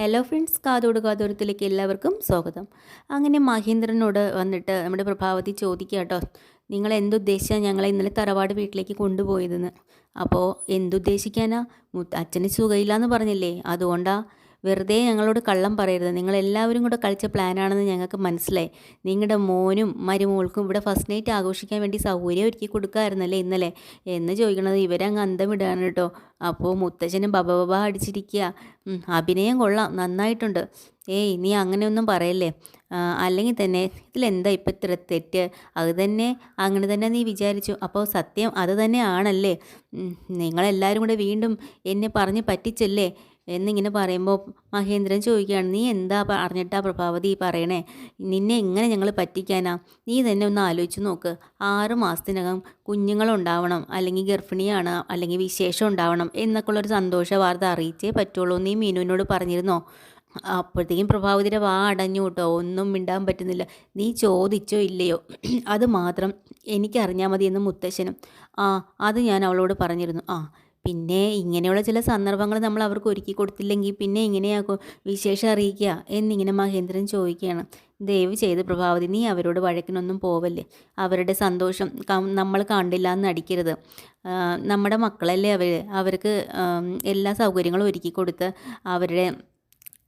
Hello friends കാതോട് കാതോരത്തിലേക്ക് എല്ലാവർക്കും സ്വാഗതം. അങ്ങനെ മഹേന്ദ്രനോട് വന്നിട്ട് നമ്മുടെ പ്രഭാവതി ചോദിക്കുക കേട്ടോ. നിങ്ങൾ എന്തുദ്ദേശിച്ചാണ് ഞങ്ങളെ ഇന്നലെ തറവാട് വീട്ടിലേക്ക് കൊണ്ടുപോയതെന്ന്? അപ്പോൾ എന്തുദ്ദേശിക്കാനാ? അച്ഛന് സുഖമില്ല എന്ന് പറഞ്ഞില്ലേ? അതുകൊണ്ടാ വെറുതെ ഞങ്ങളോട് കള്ളം പറയരുത്. നിങ്ങളെല്ലാവരും കൂടെ കളിച്ച പ്ലാനാണെന്ന് ഞങ്ങൾക്ക് മനസ്സിലായി. നിങ്ങളുടെ മോനും മരുമോൾക്കും ഇവിടെ ഫസ്റ്റ് നൈറ്റ് ആഘോഷിക്കാൻ വേണ്ടി സൗകര്യം ഒരുക്കി കൊടുക്കാമായിരുന്നല്ലേ ഇന്നലെ? എന്ന് ചോദിക്കണത് ഇവരങ്ങ് അന്തം വിടുകയാണ് കേട്ടോ. അപ്പോൾ മുത്തച്ഛനും ബബ അടിച്ചിരിക്കുക അഭിനയം കൊള്ളാം. നന്നായിട്ടുണ്ട്. ഏയ് നീ അങ്ങനെയൊന്നും പറയല്ലേ? അല്ലെങ്കിൽ തന്നെ ഇതിലെന്താ ഇപ്പം ഇത്ര തെറ്റ്? അത് തന്നെ അങ്ങനെ തന്നെ നീ വിചാരിച്ചു. അപ്പോൾ സത്യം അത് തന്നെ ആണല്ലേ നിങ്ങളെല്ലാവരും കൂടെ വീണ്ടും എന്നെ പറഞ്ഞ് പറ്റിച്ചല്ലേ? എന്നിങ്ങനെ പറയുമ്പോൾ മഹേന്ദ്രൻ ചോദിക്കുകയാണ് നീ എന്താ അറിഞ്ഞിട്ടാ പ്രഭാവതി പറയണേ? നിന്നെ എങ്ങനെ ഞങ്ങൾ പറ്റിക്കാനാ? നീ തന്നെ ഒന്ന് ആലോചിച്ച് നോക്ക്. ആറ് മാസത്തിനകം കുഞ്ഞുങ്ങളുണ്ടാവണം അല്ലെങ്കിൽ ഗർഭിണിയാണ് അല്ലെങ്കിൽ വിശേഷം ഉണ്ടാവണം എന്നൊക്കെ എന്നൊക്കെയുള്ളൊരു സന്തോഷ വാർത്ത അറിയിച്ചേ പറ്റുള്ളൂ നീ മീനുവിനോട് പറഞ്ഞിരുന്നോ? അപ്പോഴത്തേക്കും പ്രഭാവതിയുടെ വാ അടഞ്ഞു കേട്ടോ. ഒന്നും മിണ്ടാൻ പറ്റുന്നില്ല. നീ ചോദിച്ചോ ഇല്ലയോ? അത് മാത്രം എനിക്കറിഞ്ഞാൽ മതി എന്ന് മുത്തശ്ശനും. ആ അത് ഞാൻ അവളോട് പറഞ്ഞിരുന്നു. ആ പിന്നെ ഇങ്ങനെയുള്ള ചില സന്ദർഭങ്ങൾ നമ്മൾ അവർക്ക് ഒരുക്കി കൊടുത്തില്ലെങ്കിൽ പിന്നെ എങ്ങനെയാക്കും വിശേഷം അറിയിക്കുക എന്നിങ്ങനെ മഹേന്ദ്രൻ ചോദിക്കുകയാണ്. ദയവ് ചെയ്ത് പ്രഭാവതി നീ അവരോട് വഴക്കിനൊന്നും പോവല്ലേ? അവരുടെ സന്തോഷം നമ്മൾ കണ്ടില്ല എന്ന് നടിക്കരുത്. നമ്മുടെ മക്കളല്ലേ അവർ അവർക്ക് എല്ലാ സൗകര്യങ്ങളും ഒരുക്കി കൊടുത്ത് അവരുടെ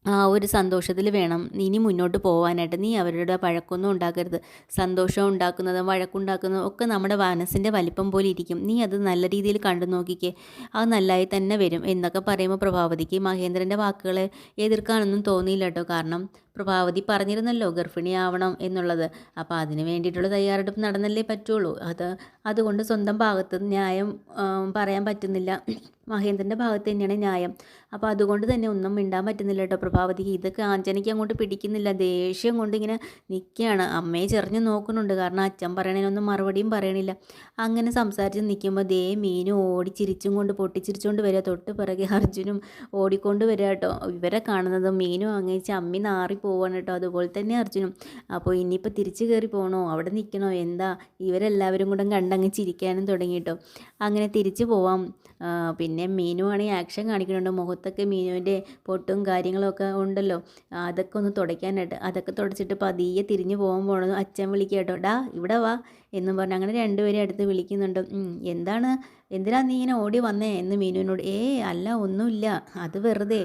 ആ ഒരു സന്തോഷത്തിൽ വേണം ഇനി മുന്നോട്ട് പോകാനായിട്ട് നീ അവരുടെ വഴക്കൊന്നും ഉണ്ടാക്കരുത്. സന്തോഷം ഉണ്ടാക്കുന്നതും വഴക്കുണ്ടാക്കുന്നതും ഒക്കെ നമ്മുടെ മനസ്സിന്റെ വലിപ്പം പോലെ ഇരിക്കും. നീ അത് നല്ല രീതിയിൽ കണ്ടു നോക്കിക്കേ. അത് നല്ലതായി തന്നെ വരും എന്നൊക്കെ പറയുമ്പോൾ പ്രഭാവതിക്ക് മഹേന്ദ്രന്റെ വാക്കുകളെ എതിർക്കാനൊന്നും തോന്നിയില്ല കേട്ടോ. കാരണം പ്രഭാവതി പറഞ്ഞിരുന്നല്ലോ ഗർഭിണിയാവണം എന്നുള്ളത്. അപ്പോൾ അതിന് വേണ്ടിയിട്ടുള്ള തയ്യാറെടുപ്പ് നടന്നല്ലേ പറ്റുള്ളൂ. അത് അതുകൊണ്ട് സ്വന്തം ഭാഗത്ത് ന്യായം പറയാൻ പറ്റുന്നില്ല. മഹേന്ദ്രന്റെ ഭാഗത്ത് തന്നെയാണ് ന്യായം. അപ്പോൾ അതുകൊണ്ട് തന്നെ ഒന്നും മിണ്ടാൻ പറ്റുന്നില്ല കേട്ടോ പ്രഭാവതിക്ക് ഇതൊക്കെ ആഞ്ചനയ്ക്ക് അങ്ങോട്ട് പിടിക്കുന്നില്ല. ദേഷ്യം കൊണ്ട് ഇങ്ങനെ നിൽക്കുകയാണ് അമ്മയെ ചെറിഞ്ഞ് നോക്കുന്നുണ്ട്. കാരണം അച്ഛൻ പറയണതിനൊന്നും മറുപടിയും പറയണില്ല. അങ്ങനെ സംസാരിച്ച് നിൽക്കുമ്പോൾ ദേ മീനും ഓടി ചിരിച്ചും കൊണ്ട് പൊട്ടിച്ചിരിച്ചുകൊണ്ട് വരിക തൊട്ട് പിറകെ അർജുനും ഓടിക്കൊണ്ട് വരിക കേട്ടോ. ഇവരെ കാണുന്നത് മീനും അങ്ങേച്ച് അമ്മി നാറി പോവാണ് കേട്ടോ. അതുപോലെ തന്നെ അർജുനും. അപ്പോൾ ഇനിയിപ്പോൾ തിരിച്ചു കയറി പോകണോ അവിടെ നിൽക്കണോ എന്താ? ഇവരെല്ലാവരും കൂടെ കണ്ടങ്ങ് ചിരിക്കാനും തുടങ്ങി കേട്ടോ. അങ്ങനെ തിരിച്ചു പോവാം. പിന്നെ മീനുവാണെങ്കിൽ ആക്ഷൻ കാണിക്കുന്നുണ്ട് മുഖത്തൊക്കെ മീനുവിന്റെ പൊട്ടും കാര്യങ്ങളൊക്കെ ഉണ്ടല്ലോ. അതൊക്കെ ഒന്ന് തുടയ്ക്കാനായിട്ട്. അതൊക്കെ തുടച്ചിട്ട് പതിയെ തിരിഞ്ഞ് പോകാൻ പോകണമെന്ന് അച്ഛൻ വിളിക്കുക കേട്ടോ. ഡാ ഇവിടെ വാ എന്നും പറഞ്ഞ് അങ്ങനെ രണ്ടുപേരും അടുത്ത് വിളിക്കുന്നുണ്ട്. എന്താണ്? എന്തിനാ നീ ഇങ്ങനെ ഓടി വന്നേ? എന്ന് മീനുവിനോട് ഏ അല്ല ഒന്നുമില്ല. അത് വെറുതെ.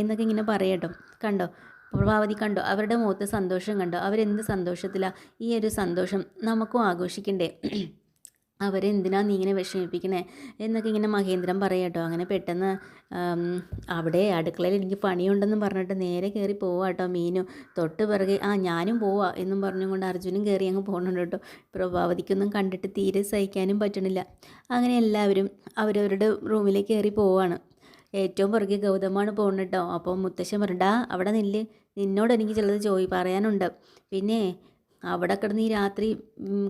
എന്നൊക്കെ ഇങ്ങനെ പറയട്ടോ കണ്ടോ? പ്രഭാവതി കണ്ടോ. അവരുടെ മുഖത്ത് സന്തോഷം കണ്ടോ. അവരെന്ത് സന്തോഷത്തിലാണ് ഈ ഒരു സന്തോഷം നമുക്കും ആഘോഷിക്കണ്ടേ? അവരെന്തിനാ നീ ഇങ്ങനെ വിഷമിപ്പിക്കണേ? എന്നൊക്കെ ഇങ്ങനെ മഹേന്ദ്രൻ പറയാട്ടോ അങ്ങനെ പെട്ടെന്ന് അവിടെ അടുക്കളയിൽ എനിക്ക് പണിയുണ്ടെന്നും പറഞ്ഞിട്ട് നേരെ കയറി പോവാം കേട്ടോ മീനു. തൊട്ട് പിറകെ ആ ഞാനും പോവാ എന്നും പറഞ്ഞുകൊണ്ട് അർജുനും കയറി അങ്ങ് പോകുന്നുണ്ട് കേട്ടോ. പ്രഭാവതിക്കൊന്നും കണ്ടിട്ട് തീരെ സഹിക്കാനും പറ്റണില്ല. അങ്ങനെ എല്ലാവരും അവരവരുടെ റൂമിലേക്ക് കയറി പോവാണ്. ഏറ്റവും പുറകെ ഗൗതമാണ് പോകുന്നത് കേട്ടോ അപ്പോൾ മുത്തശ്ശൻ പറഞ്ഞാ അവിടെ നില്ല്. നിന്നോട് എനിക്ക് ചിലത് ചോയി പറയാനുണ്ട്. പിന്നെ അവിടെ കിടന്ന് ഈ രാത്രി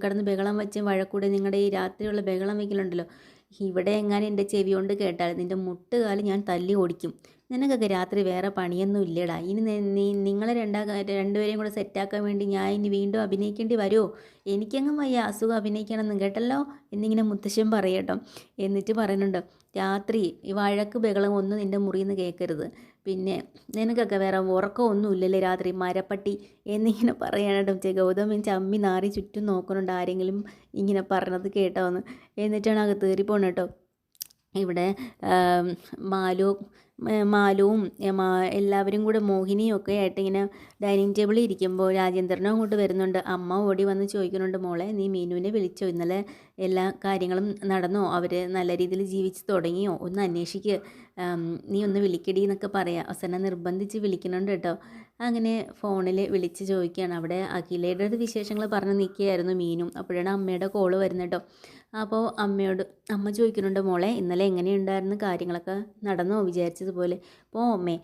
കിടന്ന് ബഹളം വെച്ച് വഴക്കൂടെ നിങ്ങളുടെ ഈ രാത്രിയുള്ള ബഹളം വയ്ക്കലുണ്ടല്ലോ ഇവിടെ എങ്ങാനും എന്റെ ചെവി കൊണ്ട് കേട്ടാൽ നിന്റെ മുട്ടുകാൽ ഞാൻ തല്ലി ഓടിക്കും. നിനക്കൊക്കെ രാത്രി വേറെ പണിയൊന്നും ഇല്ലടാ. ഇനി നി- നിങ്ങളെ രണ്ടാ രണ്ടുപേരെയും കൂടെ സെറ്റാക്കാൻ വേണ്ടി ഞാൻ ഇനി വീണ്ടും അഭിനയിക്കേണ്ടി വരുമോ എനിക്കങ്ങും വയ്യ. അസുഖം അഭിനയിക്കണമെന്നും കേട്ടല്ലോ? എന്നിങ്ങനെ മുത്തശ്ശൻ പറയട്ടോ. എന്നിട്ട് പറയുന്നുണ്ട് രാത്രി ഈ വഴക്ക് ബഹളം ഒന്നും നിന്റെ മുറിയിൽ നിന്ന് കേൾക്കരുത് പിന്നെ നിനക്കൊക്കെ വേറെ ഉറക്കമൊന്നും ഇല്ലല്ലേ രാത്രി മരപ്പട്ടി? എന്നിങ്ങനെ പറയാനായിട്ട് ഗൗതമൻ ചമ്മി നാറി ചുറ്റും നോക്കുന്നുണ്ട് ആരെങ്കിലും ഇങ്ങനെ പറഞ്ഞത് കേട്ടോന്ന്. എന്നിട്ടാണ് കയറി പോണത് ഇവിടെ മാലു മാലുവും എല്ലാവരും കൂടെ മോഹിനിയും ഒക്കെ ആയിട്ട് ഇങ്ങനെ ഡൈനിങ് ടേബിളിൽ ഇരിക്കുമ്പോൾ രാജേന്ദ്രനും അങ്ങോട്ട് വരുന്നുണ്ട്. അമ്മ ഓടി വന്ന് ചോദിക്കുന്നുണ്ട് മോളെ നീ മീനുവിനെ വിളിച്ചോ? ഇന്നലെ എല്ലാ കാര്യങ്ങളും നടന്നോ? അവർ നല്ല രീതിയിൽ ജീവിച്ച് തുടങ്ങിയോ? ഒന്ന് അന്വേഷിക്കുക നീ ഒന്ന് വിളിക്കടി എന്നൊക്കെ പറയാം. അവസാനം നിർബന്ധിച്ച് വിളിക്കുന്നുണ്ട് കേട്ടോ. അങ്ങനെ ഫോണിൽ വിളിച്ച് ചോദിക്കുകയാണ്. അവിടെ അഖിലയുടെ അടുത്ത് വിശേഷങ്ങൾ പറഞ്ഞ് നിൽക്കുകയായിരുന്നു മീനും. അപ്പോഴാണ് അമ്മയുടെ കോൾ വരുന്നത് കേട്ടോ അപ്പോൾ അമ്മയോട് അമ്മ ചോദിക്കുന്നുണ്ട് മോളെ ഇന്നലെ എങ്ങനെയുണ്ടായിരുന്നു കാര്യങ്ങളൊക്കെ? നടന്നോ? വിചാരിച്ചതുപോലെ. അപ്പോൾ അമ്മേ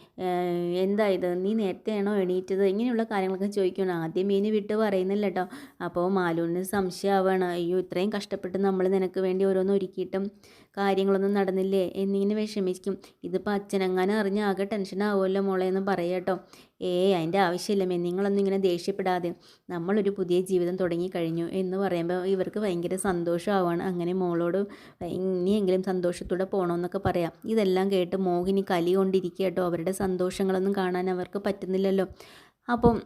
എന്താ ഇത്? നീ നേരത്തെയാണോ എണീറ്റത്? ഇങ്ങനെയുള്ള കാര്യങ്ങളൊക്കെ ചോദിക്കണം ആദ്യം മീന് വിട്ട് പറയുന്നില്ല കേട്ടോ അപ്പോൾ മാലൂന് സംശയമാവാണ്. അയ്യോ ഇത്രയും കഷ്ടപ്പെട്ട് നമ്മൾ നിനക്ക് വേണ്ടി ഓരോന്ന് ഒരുക്കിയിട്ടും കാര്യങ്ങളൊന്നും നടന്നില്ലേ? എന്നിങ്ങനെ വിഷമിക്കും. ഇതിപ്പോൾ അച്ഛനെങ്ങാനും അറിഞ്ഞ് ആകെ ടെൻഷനാവുമല്ലോ മോളെ എന്ന് പറയാട്ടോ ഏയ് അതിന്റെ ആവശ്യമില്ലമേ നിങ്ങളൊന്നും ഇങ്ങനെ ദേഷ്യപ്പെടാതെ നമ്മളൊരു പുതിയ ജീവിതം തുടങ്ങി കഴിഞ്ഞു എന്ന് പറയുമ്പോൾ ഇവർക്ക് ഭയങ്കര സന്തോഷമാവാണ്. അങ്ങനെ മോളോട് ഇനിയെങ്കിലും സന്തോഷത്തോടെ പോകണമെന്നൊക്കെ പറയാം. ഇതെല്ലാം കേട്ട് മോഹിനി കലി കൊണ്ടിരിക്കുക കേട്ടോ അവരുടെ സന്തോഷങ്ങളൊന്നും കാണാൻ അവർക്ക് പറ്റുന്നില്ലല്ലോ. അപ്പം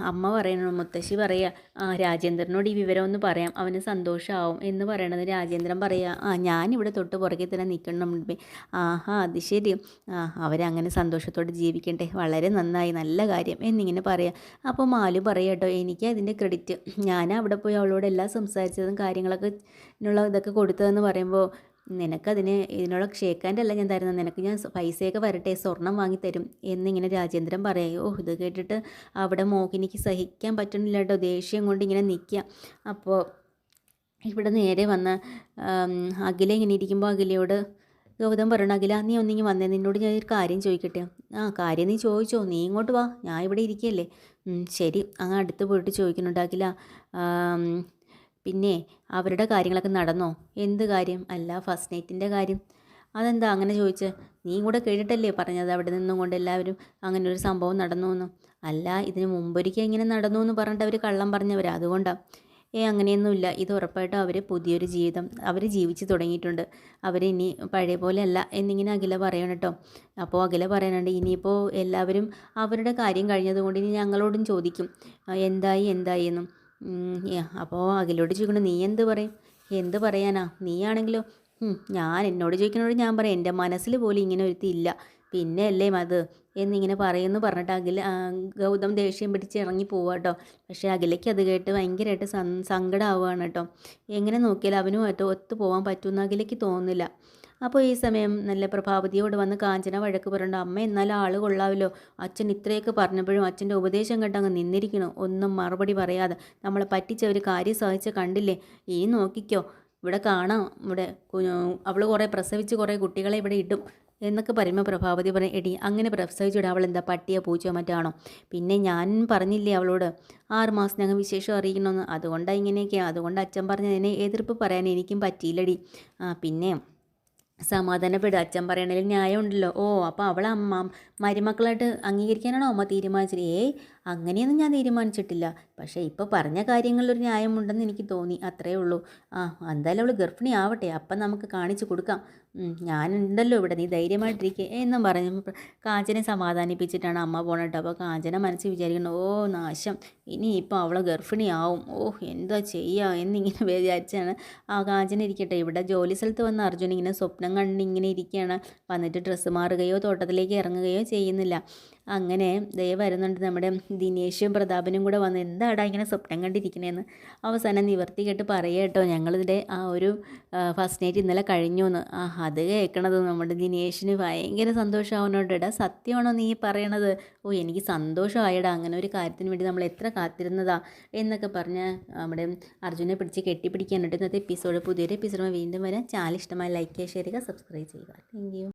അമ്മ പറയണു മുത്തശ്ശി പറയുക ആ രാജേന്ദ്രനോട് ഈ വിവരം ഒന്ന് പറയാം. അവന് സന്തോഷമാവും എന്ന് പറയണത് രാജേന്ദ്രൻ പറയുക ആ ഞാനിവിടെ തൊട്ട് പുറകെ തന്നെ നിൽക്കണം ആഹാ അത് ശരി. ആ അവരങ്ങനെ സന്തോഷത്തോടെ ജീവിക്കട്ടെ വളരെ നന്നായി. നല്ല കാര്യം. എന്നിങ്ങനെ പറയാം. അപ്പോൾ മാലു പറയാം കേട്ടോ എനിക്ക് അതിന്റെ ക്രെഡിറ്റ്. ഞാൻ അവിടെ പോയി അവളോട് എല്ലാം സംസാരിച്ചതും കാര്യങ്ങളൊക്കെ ഉള്ള ഇതൊക്കെ കൊടുത്തതെന്ന് പറയുമ്പോൾ നിനക്കതിന് ഇതിനുള്ള ക്ഷേക്കാന്റെ അല്ല ഞാൻ തരുന്നത്. നിനക്ക് ഞാൻ പൈസയൊക്കെ വരട്ടെ സ്വർണം വാങ്ങിത്തരും എന്നിങ്ങനെ രാജേന്ദ്രൻ പറയും. ഓ ഇത് കേട്ടിട്ട് അവിടെ മോഹിനിക്ക് സഹിക്കാൻ പറ്റണില്ല കേട്ടോ ദേഷ്യം കൊണ്ട് ഇങ്ങനെ നിൽക്കുക അപ്പോൾ ഇവിടെ നേരെ വന്ന അഖില ഇങ്ങനെ ഇരിക്കുമ്പോൾ അഖിലയോട് ഗൗതം പറയണം അഖില നീ ഒന്നിങ്ങി വന്നേ. നിന്നോട് ഞാൻ ഒരു കാര്യം ചോദിക്കട്ടെ? ആ കാര്യം നീ ചോദിച്ചോ. നീ ഇങ്ങോട്ട് വാ. ഞാൻ ഇവിടെ ഇരിക്കുകയല്ലേ ശരി. അങ്ങ് അടുത്ത് പോയിട്ട് ചോദിക്കുന്നുണ്ട്. അഖില പിന്നെ അവരുടെ കാര്യങ്ങളൊക്കെ നടന്നോ? എന്ത് കാര്യം? അല്ല ഫസ്റ്റ് നൈറ്റിന്റെ കാര്യം. അതെന്താ അങ്ങനെ ചോദിച്ച്? നീ കൂടെ കേട്ടിട്ടല്ലേ പറഞ്ഞത് അവിടെ നിന്നും കൊണ്ട് എല്ലാവരും അങ്ങനെ ഒരു സംഭവം നടന്നു എന്ന് അല്ല ഇതിന് മുമ്പൊരിക്കൽ ഇങ്ങനെ നടന്നു എന്ന് പറഞ്ഞിട്ട് അവർ കള്ളം പറഞ്ഞവരാ? അതുകൊണ്ടാണ് ഏ അങ്ങനെയൊന്നുമില്ല. ഇത് ഉറപ്പായിട്ടും അവർ പുതിയൊരു ജീവിതം അവർ ജീവിച്ച് തുടങ്ങിയിട്ടുണ്ട്. അവർ ഇനി പഴയ പോലെ അല്ല എന്നിങ്ങനെ അഖില പറയണം കേട്ടോ. അപ്പോൾ അഖില പറയാനുണ്ട് ഇനിയിപ്പോൾ എല്ലാവരും അവരുടെ കാര്യം കഴിഞ്ഞതുകൊണ്ട് ഇനി ഞങ്ങളോടും ചോദിക്കും. എന്തായി എന്തായി എന്നും. അപ്പോൾ അഖിലോട് ചോദിക്കണം നീ എന്ത് പറയും? എന്ത് പറയാനാ? നീയാണെങ്കിലോ? ഞാൻ എന്നോട് ചോദിക്കുന്നതോട് ഞാൻ പറയാം എന്റെ മനസ്സിൽ പോലും ഇങ്ങനെ ഒരുത്തി ഇല്ല. പിന്നെ അല്ലേ അത് എന്നിങ്ങനെ പറയുമെന്ന് പറഞ്ഞിട്ട് അഖില ഗൗതം ദേഷ്യം പിടിച്ച് ഇറങ്ങി പോവുക കേട്ടോ പക്ഷേ അഖിലയ്ക്ക് അത് കേട്ട് ഭയങ്കരമായിട്ട് സങ്കടമാവുകയാണ് കേട്ടോ എങ്ങനെ നോക്കിയാലും അവനുമായിട്ട് ഒത്തു പോകാൻ പറ്റുമെന്ന് അഖിലയ്ക്ക് തോന്നുന്നില്ല. അപ്പോൾ ഈ സമയം നല്ല പ്രഭാവതിയോട് വന്ന് കാഞ്ചന വഴക്ക് പറയണ്ട അമ്മ എന്നാൽ ആൾ കൊള്ളാവല്ലോ. അച്ഛൻ ഇത്രയൊക്കെ പറഞ്ഞപ്പോഴും അച്ഛന്റെ ഉപദേശം കേട്ട് അങ്ങ് നിന്നിരിക്കണോ. ഒന്നും മറുപടി പറയാതെ. നമ്മളെ പറ്റിച്ച ഒരു കാര്യം സഹിച്ച് കണ്ടില്ലേ? ഈ നോക്കിക്കോ. ഇവിടെ കാണാം. ഇവിടെ അവൾ കുറേ പ്രസവിച്ച് കുറേ കുട്ടികളെ ഇവിടെ ഇടും. എന്നൊക്കെ പറയുമ്പോൾ പ്രഭാവതി പറയും എടി അങ്ങനെ പ്രസവിച്ചിട്ട് അവൾ എന്താ പട്ടിയോ പൂച്ചയോ മറ്റാണോ? പിന്നെ ഞാൻ പറഞ്ഞില്ലേ അവളോട് ആറ് മാസം ഞങ്ങൾ വിശേഷം അറിയിക്കണമെന്ന് അതുകൊണ്ടാണ് ഇങ്ങനെയൊക്കെയാണ് അതുകൊണ്ട് അച്ഛൻ പറഞ്ഞതിനെ എതിർപ്പ് പറയാൻ എനിക്കും പറ്റിയില്ലടി. ആ പിന്നെ സമാധാനപ്പെടുക. അച്ഛൻ പറയണതിൽ ന്യായമുണ്ടല്ലോ. ഓ അപ്പോൾ അവൾ അമ്മ മരുമക്കളായിട്ട് അംഗീകരിക്കാനാണോ അമ്മ തീരുമാനിച്ചത്? ഏയ് അങ്ങനെയൊന്നും ഞാൻ തീരുമാനിച്ചിട്ടില്ല. പക്ഷേ ഇപ്പോൾ പറഞ്ഞ കാര്യങ്ങളിലൊരു ന്യായമുണ്ടെന്ന് എനിക്ക് തോന്നി. അത്രയേ ഉള്ളൂ. ആ എന്തായാലും അവൾ ഗർഭിണി ആവട്ടെ അപ്പം നമുക്ക് കാണിച്ചു കൊടുക്കാം. ഞാനുണ്ടല്ലോ ഇവിടെ. നീ ധൈര്യമായിട്ടിരിക്കുക എന്നും പറഞ്ഞു കാഞ്ചനെ സമാധാനിപ്പിച്ചിട്ടാണ് അമ്മ പോണട്ടോ. അപ്പോൾ കാഞ്ചന മനസ്സിൽ വിചാരിക്കുന്നു ഓ നാശം. ഇനി ഇപ്പോൾ അവളെ ഗർഭിണിയാവും. ഓ എന്താ ചെയ്യുക എന്നിങ്ങനെ വിചാരിച്ചാണ്. ആ കാഞ്ചന ഇരിക്കട്ടെ. ഇവിടെ ജോലി സ്ഥലത്ത് വന്ന അർജുൻ ഇങ്ങനെ സ്വപ്നം കണ്ടിങ്ങനെ ഇരിക്കുകയാണ് വന്നിട്ട് ഡ്രസ്സ് മാറുകയോ തോട്ടത്തിലേക്ക് ഇറങ്ങുകയോ ചെയ്യുന്നില്ല. അങ്ങനെ ദയ വരുന്നുണ്ട് നമ്മുടെ ദിനേശും പ്രതാപനും കൂടെ വന്ന് എന്താടാ ഇങ്ങനെ സ്വപ്നം കണ്ടിരിക്കണേന്ന് അവസാനം നിവർത്തി കേട്ട് പറയുക കേട്ടോ ഞങ്ങളിതിന്റെ ആ ഒരു ഫസ്റ്റ് നൈറ്റ് ഇന്നലെ കഴിഞ്ഞു എന്ന് ആ അത് കേൾക്കണത് നമ്മുടെ ദിനേശിന് ഭയങ്കര സന്തോഷമാവുന്നുണ്ട് എടാ സത്യമാണോ നീ പറയണത്? ഓ എനിക്ക് സന്തോഷമായടാ. അങ്ങനെ ഒരു കാര്യത്തിന് വേണ്ടി നമ്മൾ എത്ര കാത്തിരുന്നതാ എന്നൊക്കെ പറഞ്ഞ് നമ്മുടെ അർജുനെ പിടിച്ച് കെട്ടിപ്പിടിക്കാനായിട്ട് ഇന്നത്തെ എപ്പിസോഡ് പുതിയൊരു എപ്പിസോഡ് വീണ്ടും വരാം. ചാനൽ ഇഷ്ടമായി ലൈക്ക് ചെയ്യുക ഷെയർ ചെയ്യുക. സബ്സ്ക്രൈബ് ചെയ്യുക താങ്ക്